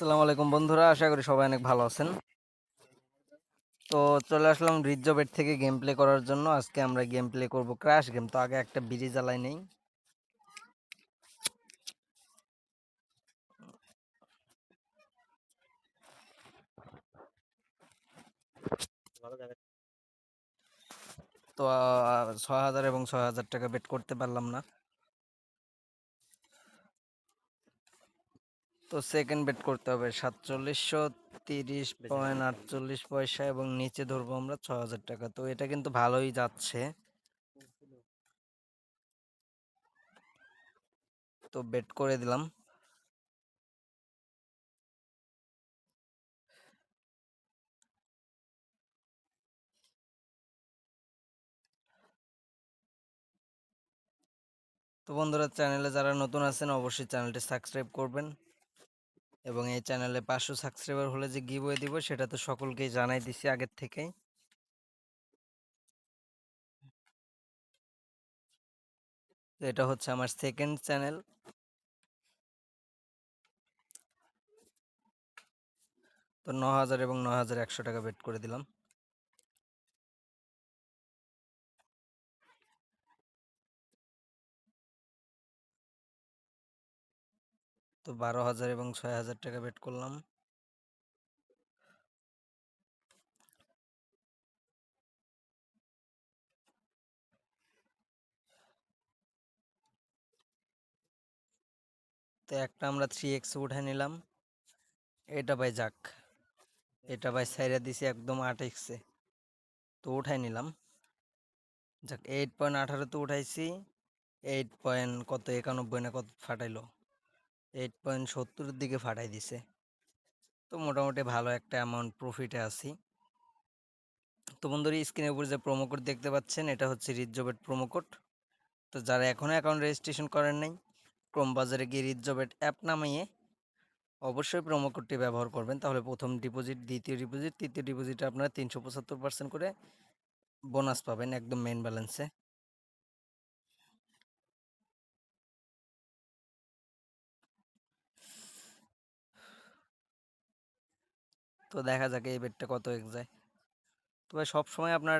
আসসালামু আলাইকুম বন্ধুরা, আশা করি সবাই অনেক ভালো আছেন। তো চলে আসলাম রিজ্জো বেট থেকে গেম প্লে করার জন্য। আজকে আমরা গেম প্লে করব ক্র্যাশ গেম তো আগে একটা বিড়ি জ্বালাই নেই। তো ছয় হাজার এবং ছয় হাজার টাকা বেট করতে পারলাম না। তো সেকেন্ড বেট করতে হবে। সাতচল্লিশশো তিরিশ পয়েন্ট আটচল্লিশ পয়সা এবং নিচে ধরবো আমরা ছ হাজার টাকা। তো এটা কিন্তু ভালোই যাচ্ছে। তো বেট করে দিলাম। তো বন্ধুরা, চ্যানেলে যারা নতুন আছেন, অবশ্যই চ্যানেলটি সাবস্ক্রাইব করবেন। এবং এই চ্যানেলে পাঁচশো সাবস্ক্রাইবার হলে যে গিভওয়ে দিব, সেটা তো সকলকেই জানাই দিছি আগের থেকেই। এটা হচ্ছে আমার সেকেন্ড চ্যানেল তো ন হাজার এবং ন হাজার একশো টাকা বেট করে দিলাম। তো বারো হাজার এবং ছয় হাজার টাকা বেট করলাম। তো একটা আমরা থ্রি এক্স উঠে নিলাম। এটা বাই যাক। এটা বাই সাইরা দিছি একদম আট এক্সে তো উঠাই নিলাম। যাক এইট পয়েন্ট আঠারো তো উঠাইছি। এইট পয়েন্ট কত, একানব্বই না কত ফাটাইলো। এইট পয়েন্ট সত্তরের দিকে ফাটাই দিছে। তো মোটামুটি ভালো একটা অ্যামাউন্ট প্রফিটে আছি। তো বন্ধুরা স্ক্রিনের উপর যে প্রোমো কোড দেখতে পাচ্ছেন, এটা হচ্ছে রিজবেট প্রোমো কোড তো যারা এখনও অ্যাকাউন্ট রেজিস্ট্রেশন করেন নাই ক্রোম বাজারে গিয়ে রিজবেট অ্যাপ নামিয়ে অবশ্যই প্রোমো কোডটি ব্যবহার করবেন। তাহলে প্রথম ডিপোজিট দ্বিতীয় ডিপোজিট তৃতীয় ডিপোজিটে আপনারা তিনশো পঁচাত্তর পার্সেন্ট করে বোনাস পাবেন একদম মেন ব্যালেন্সে তো দেখা যাক এই বেডটা কত এক যায় তবে সবসময় আপনার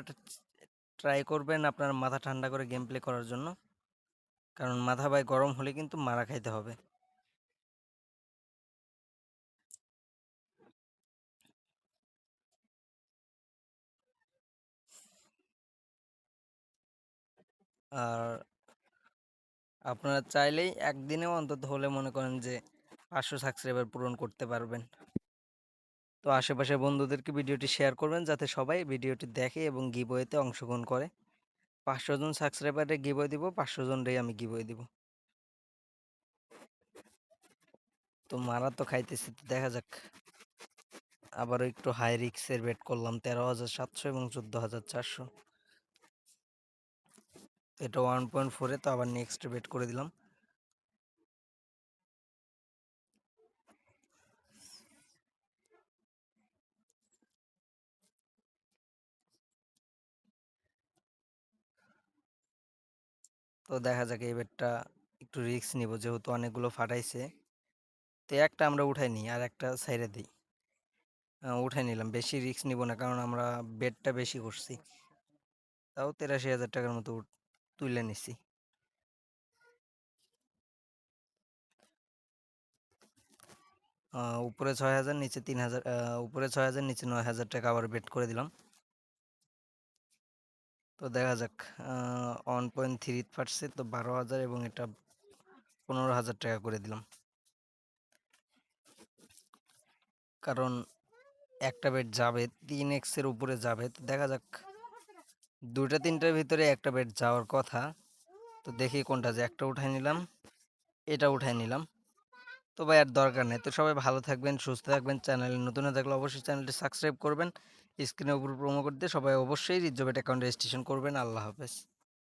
ট্রাই করবেন আপনার মাথা ঠান্ডা করে গেম প্লে করার জন্য। কারণ মাথা ভাই গরম হলে কিন্তু মারা খাইতে হবে। আর আপনারা চাইলেই একদিনেও অন্তত হলে মনে করেন যে পাঁচশো সাবস্ক্রাইবার পূরণ করতে পারবেন। তো আশেপাশে বন্ধুদেরকে ভিডিওটি শেয়ার করবেন যাতে সবাই ভিডিওটি দেখে এবং গিবইতে অংশগ্রহণ করে। পাঁচশো জন সাবস্ক্রাইবারে গিবই দিব, পাঁচশো জনরেই আমি গিবই দিব। তো মারা তো খাইতেছি, তো দেখা যাক। আবারও একটু হাই রিক্সের বেট করলাম, তেরো হাজার সাতশো এবং চোদ্দ হাজার চারশো। এটা ওয়ান পয়েন্ট ফোরে তো আবার নেক্সট বেট করে দিলাম। তো দেখা যাক এই বেটটা একটু রিস্ক নিব যেহেতু অনেকগুলো ফাটাইছে। তো একটা আমরা উঠাই নিই আর একটা সাইডে দিই। উঠাই নিলাম। বেশি রিস্ক নিব না কারণ আমরা বেডটা বেশি করছি। তাও তেরাশি হাজার টাকার মতো তুলে নিছি। উপরে ছয় হাজার, নিচে তিন হাজার উপরে ছয় হাজার, নিচে নয় হাজার টাকা আবার বেট করে দিলাম। তো দেখা যাক ওয়ান পয়েন্ট থ্রি পারছে তো বারো হাজার এবং এটা পনেরো হাজার টাকা করে দিলাম। কারণ একটা বেড যাবে, তিন এক্সের উপরে যাবে, তো দেখা যাক। দুটা তিনটার ভিতরে একটা বেড যাওয়ার কথা, তো দেখি কোনটা যে একটা উঠাই নিলাম, এটা উঠাই নিলাম। তো ভাই আর দরকার নেই, তো সবাই ভালো থাকবেন, সুস্থ থাকবেন, চ্যানেলে নতুন থাকলে অবশ্যই চ্যানেলটি সাবস্ক্রাইব করবেন। স্ক্রিনের উপর প্রমো করতে সবাই অবশ্যই রিজবেট অ্যাকাউন্ট রেজিস্ট্রেশন করবেন। আল্লাহ হাফেজ।